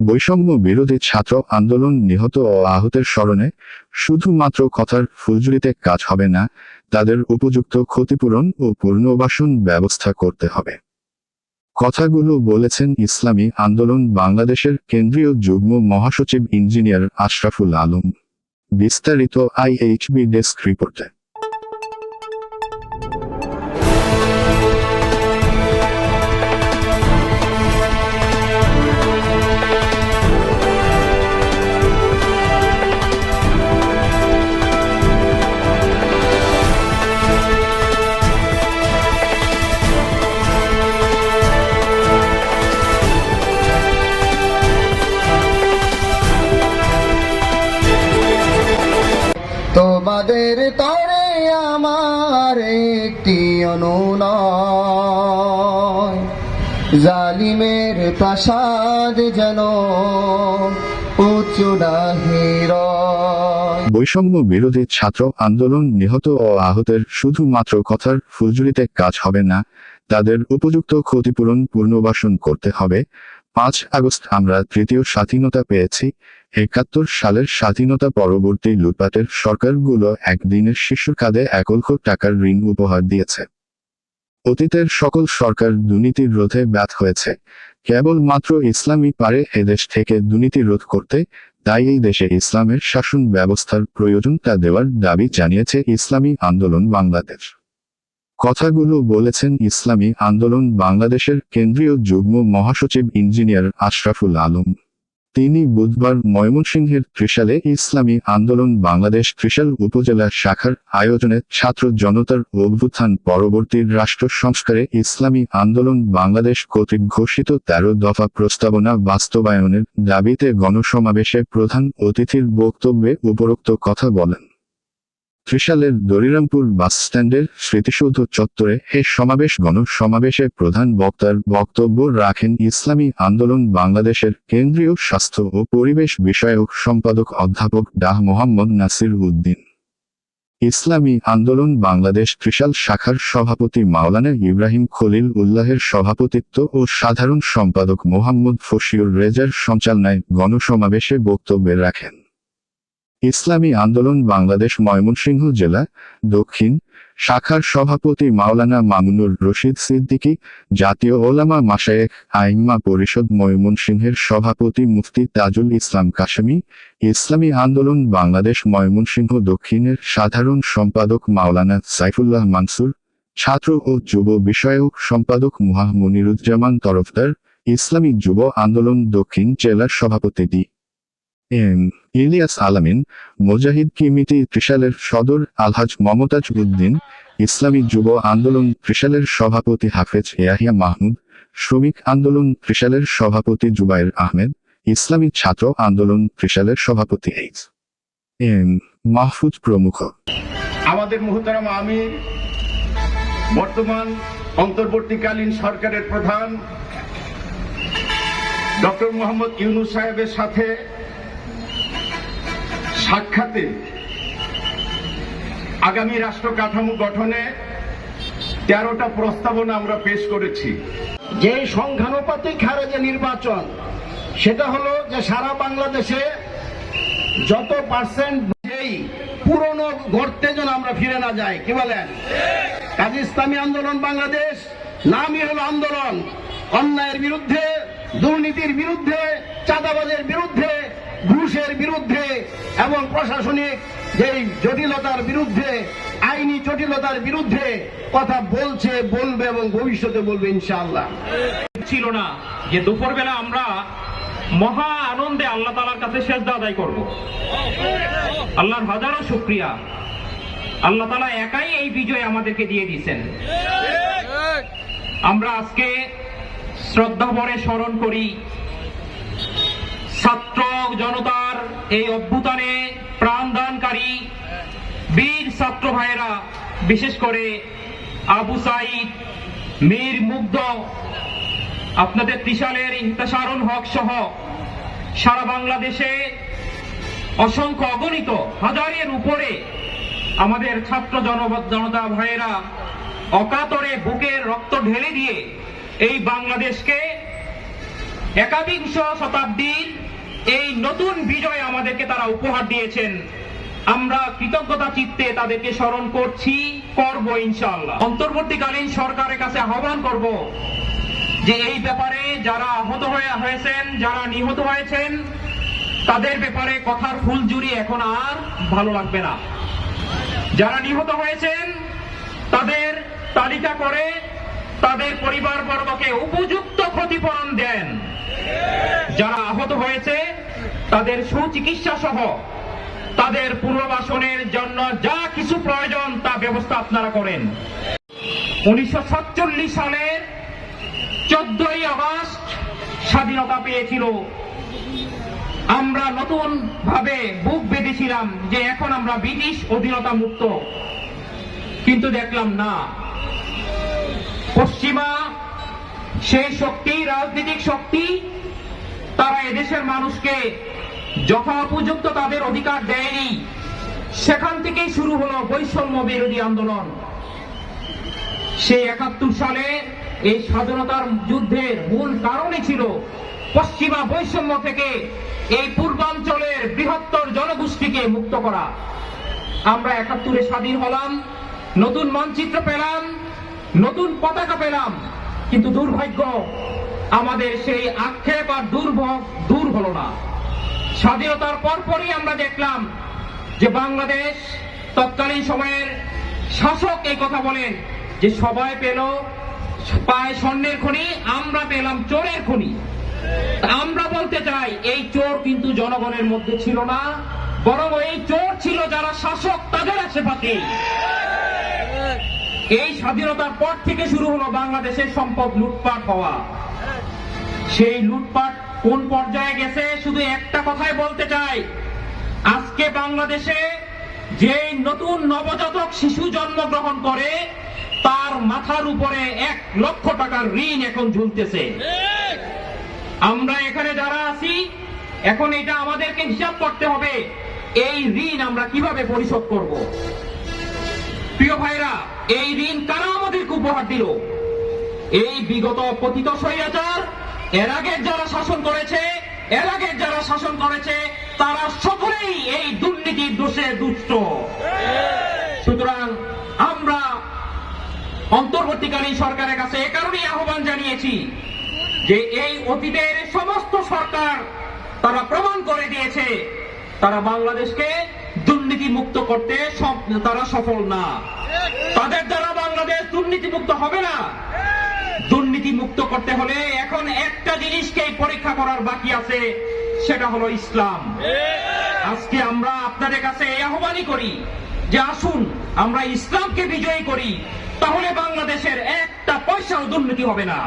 বৈষম্য বিরোধী ছাত্র আন্দোলন নিহত ও আহতের স্মরণে শুধুমাত্র কথার ফুলঝুরিতে কাজ হবে না, তাদের উপযুক্ত ক্ষতিপূরণ ও পুনর্বাসন ব্যবস্থা করতে হবে। কথাগুলো বলেছেন ইসলামী আন্দোলন বাংলাদেশের কেন্দ্রীয় যুগ্ম মহাসচিব ইঞ্জিনিয়ার আশরাফুল আলম। বিস্তারিত আইএইচবি ডেস্ক রিপোর্টে। তোমাদের তরে আমার একটি অনুনয়। জালিমের প্রাসাদ যেন বৈষম্য বিরোধী ছাত্র আন্দোলন নিহত ও আহতের শুধুমাত্র কথার ফুলঝুরিতে কাজ হবে না, তাদের উপযুক্ত ক্ষতিপূরণ পুনর্বাসন করতে হবে। পাঁচ আগস্ট আমরা তৃতীয় স্বাধীনতা পেয়েছি একাত্তর সালের স্বাধীনতা পরবর্তী লুটপাটের সরকারগুলো একদিনের শিশুর কাঁধে এক লক্ষ টাকার ঋণ উপহার দিয়েছে। অতীতের সকল সরকার দুর্নীতি রোধে ব্যর্থ হয়েছে। কেবলমাত্র ইসলামই পারে এদেশ থেকে দুর্নীতি রোধ করতে, তাই এই দেশে ইসলামের শাসন ব্যবস্থার প্রয়োজন তা দেওয়ার দাবি জানিয়েছে ইসলামী আন্দোলন বাংলাদেশ। কথাগুলো বলেছেন ইসলামী আন্দোলন বাংলাদেশের কেন্দ্রীয় যুগ্ম মহাসচিব ইঞ্জিনিয়ার আশরাফুল আলম। তিনি বুধবার ময়মনসিংহের ত্রিশালে ইসলামী আন্দোলন বাংলাদেশ ত্রিশাল উপজেলা শাখার আয়োজনে ছাত্র জনতার অভ্যুত্থান পরবর্তী রাষ্ট্র সংস্কারে ইসলামী আন্দোলন বাংলাদেশ কর্তৃক ঘোষিত তেরো দফা প্রস্তাবনা বাস্তবায়নের দাবিতে গণসমাবেশে প্রধান অতিথির বক্তব্যে উপরোক্ত কথা বলেন। ত্রিশালের দরিরামপুর বাসস্ট্যান্ডের স্মৃতিসৌধ চত্বরে এ সমাবেশ গণসমাবেশে প্রধান বক্তার বক্তব্য রাখেন ইসলামী আন্দোলন বাংলাদেশের কেন্দ্রীয় স্বাস্থ্য ও পরিবেশ বিষয়ক সম্পাদক অধ্যাপক ডাহ মোহাম্মদ নাসির উদ্দিন। ইসলামী আন্দোলন বাংলাদেশ ত্রিশাল শাখার সভাপতি মাওলানা ইব্রাহিম খলিল উল্লাহের সভাপতিত্ব ও সাধারণ সম্পাদক মোহাম্মদ ফসিউর রেজার সঞ্চালনায় গণসমাবেশে বক্তব্য রাখেন। ইসলামী আন্দোলন বাংলাদেশ ময়মনসিংহ জেলা, দক্ষিণ শাখার সভাপতি মাওলানা মামুনুর রশিদ সিদ্দিকী, জাতীয় ওলামা মাশায়েখ আইম্মা পরিষদ ময়মনসিংহের সভাপতি মুফতি তাজুল ইসলাম কাশেমি, ইসলামী আন্দোলন বাংলাদেশ ময়মনসিংহ দক্ষিণের সাধারণ সম্পাদক মাওলানা সাইফুল্লাহ মানসুর, ছাত্র ও যুব বিষয়ক সম্পাদক মুহাহ মনিরুজ্জামান তরফদার, ইসলামী যুব আন্দোলন দক্ষিণ জেলার সভাপতি ডি এম ইলিয়াস আলামিন, মুজাহিদ কমিটি ত্রিশালের সদর আলহাজ মমতাজ উদ্দিন, ইসলামী যুব আন্দোলন ত্রিশালের সভাপতি হাফেজ ইয়াহিয়া মাহমুদ, শ্রমিক আন্দোলন ত্রিশালের সভাপতি জুবাইর আহমেদ, ইসলামী ছাত্র আন্দোলন ত্রিশালের সভাপতি এইচ এম মাহফুজ প্রমুখ। আমাদের মুহতারাম আমির, বর্তমান অন্তর্বর্তীকালীন সরকারের প্রধান, ডক্টর মোহাম্মদ ইউনুস সাহেবের সাথে সাক্ষাতে আগামী রাষ্ট্র কাঠামো গঠনে তেরোটা প্রস্তাবনা আমরা পেশ করেছি। যে সংখ্যানুপাতিক হারে যে নির্বাচন, সেটা হলো যে সারা বাংলাদেশে যত পার্সেন্ট পুরনো গর্তে যেন আমরা ফিরে না যাই, কি বলেন? কাজী ইসলামী আন্দোলন বাংলাদেশ নামই হলো আন্দোলন, অন্যায়ের বিরুদ্ধে, দুর্নীতির বিরুদ্ধে, চাঁদাবাজের বিরুদ্ধে ঘুষের বিরুদ্ধে এবং প্রশাসনিক যেই জটিলতার বিরুদ্ধে, আইনি জটিলতার বিরুদ্ধে কথা বলছে, বলবে এবং ভবিষ্যতে বলবে ইনশাআল্লাহ। ছিল না যে দুপুরবেলা আমরা মহা আনন্দে আল্লাহ তালার কাছে সেজদা আদায় করব। আল্লাহর হাজারো শুক্রিয়া। আল্লাহ তালা একাই এই বিজয় আমাদেরকে দিয়ে দিয়েছেন। আমরা আজকে শ্রদ্ধা ভরে স্মরণ করি ছাত্র জনতার এই অভ্যুত্থানে প্রাণদানকারী বীর ছাত্র ভাইয়েরা, বিশেষ করে আবু সাইদ, মীর মুগ্ধ, আপনাদের ত্রিশালের ইন্তাসারুল হক সহ সারা বাংলাদেশে অসংখ্য অগণিত হাজারের উপরে আমাদের ছাত্র জনতা ভাইয়েরা অকাতরে বুকের রক্ত ঢেলে দিয়ে এই বাংলাদেশকে একাবিংশ শতাব্দীর এই নতুন বিজয় আমাদেরকে তারা উপহার দিয়েছেন। আমরা কৃতজ্ঞতা চিত্তে তাদেরকে স্মরণ করছি, করব ইনশাআল্লাহ। অন্তর্বর্তীকালীন সরকারের কাছে আহ্বান করব যে এই ব্যাপারে যারা আহত হয়ে হয়েছেন, যারা নিহত হয়েছেন, তাদের ব্যাপারে কথার ফুলজুরি এখন আর ভালো লাগবে না। যারা নিহত হয়েছেন, তাদের তালিকা করে তাদের পরিবার বর্গকে উপযুক্ত ক্ষতিপূরণ দেন। যারা আহত হয়েছে, তাদের সুচিকিৎসা সহ তাদের পুনর্বাসনের জন্য যা কিছু প্রয়োজন, তা ব্যবস্থা আপনারা করেন। উনিশশো সালের চোদ্দই আগস্ট স্বাধীনতা পেয়েছিল। আমরা নতুন ভাবে বুক বেঁধেছিলাম যে এখন আমরা ব্রিটিশ অধীনতা মুক্ত। কিন্তু দেখলাম না। পশ্চিমা সেই শক্তি, রাজনৈতিক শক্তি, তারা এদেশের মানুষকে যথোপযুক্ত তাদের অধিকার দেয়নি। সেখান থেকেই শুরু হলো বৈষম্য বিরোধী আন্দোলন। সেই একাত্তর সালে এই স্বাধীনতার যুদ্ধের মূল কারণই ছিল পশ্চিমা বৈষম্য থেকে এই পূর্বাঞ্চলের বৃহত্তর জনগোষ্ঠীকে মুক্ত করা। আমরা একাত্তরে স্বাধীন হলাম, নতুন মানচিত্র পেলাম, নতুন পতাকা পেলাম। কিন্তু দুর্ভাগ্য, আমাদের সেই আক্ষেপ আর দুর্ভোগ দূর হলো না। স্বাধীনতার পরপরই আমরা দেখলাম যে বাংলাদেশ তৎকালীন সময়ের শাসক এই কথা বলেন যে সবাই পেল পায় স্বর্ণের খনি, আমরা পেলাম চোরের খনি। আমরা বলতে চাই, এই চোর কিন্তু জনগণের মধ্যে ছিল না, বরং এই চোর ছিল যারা শাসক তাদের আশেপাশে। এই স্বাধীনতার পর থেকে শুরু হলো বাংলাদেশের সম্পদ লুটপাট হওয়া। সেই লুটপাট কোন পর্যায়ে গেছে, শুধু একটা কথাই বলতে চাই। আজকে বাংলাদেশে যে নতুন নবজাতক শিশু জন্মগ্রহণ করে, তার মাথার উপরে এক লক্ষ টাকার ঋণ এখন ঝুলতেছে। আমরা এখানে যারা আছি, এখন এটা আমাদেরকে হিসাব করতে হবে, এই ঋণ আমরা কীভাবে পরিশোধ করব? প্রিয় ভাইরা, এই ঋণ কারা আমাদেরকে উপহার দিল? এই বিগত পতিত স্বৈরাচার, এর আগের যারা শাসন করেছে, এর আগের যারা শাসন করেছে, তারা সকলেই এই দুর্নীতির দোষে দুষ্ট। সুতরাং আমরা অন্তর্বর্তীকালীন সরকারের কাছে এ কারণেই আহ্বান জানিয়েছি যে এই অতীতের সমস্ত সরকার তারা প্রমাণ করে দিয়েছে, তারা বাংলাদেশকে দুর্নীতি মুক্ত করতে তারা সফল না। তাদের দ্বারা বাংলাদেশ দুর্নীতি মুক্ত হবে না। দুর্নীতি মুক্ত করতে হলে এখন একটা জিনিসকেই পরীক্ষা করার বাকি আছে, সেটা হলো ইসলাম। আজকে আমরা আপনাদের কাছে এই আহ্বানই করি যে আসুন, আমরা ইসলামকে বিজয়ী করি, তাহলে বাংলাদেশের একটা পয়সাও দুর্নীতি হবে না।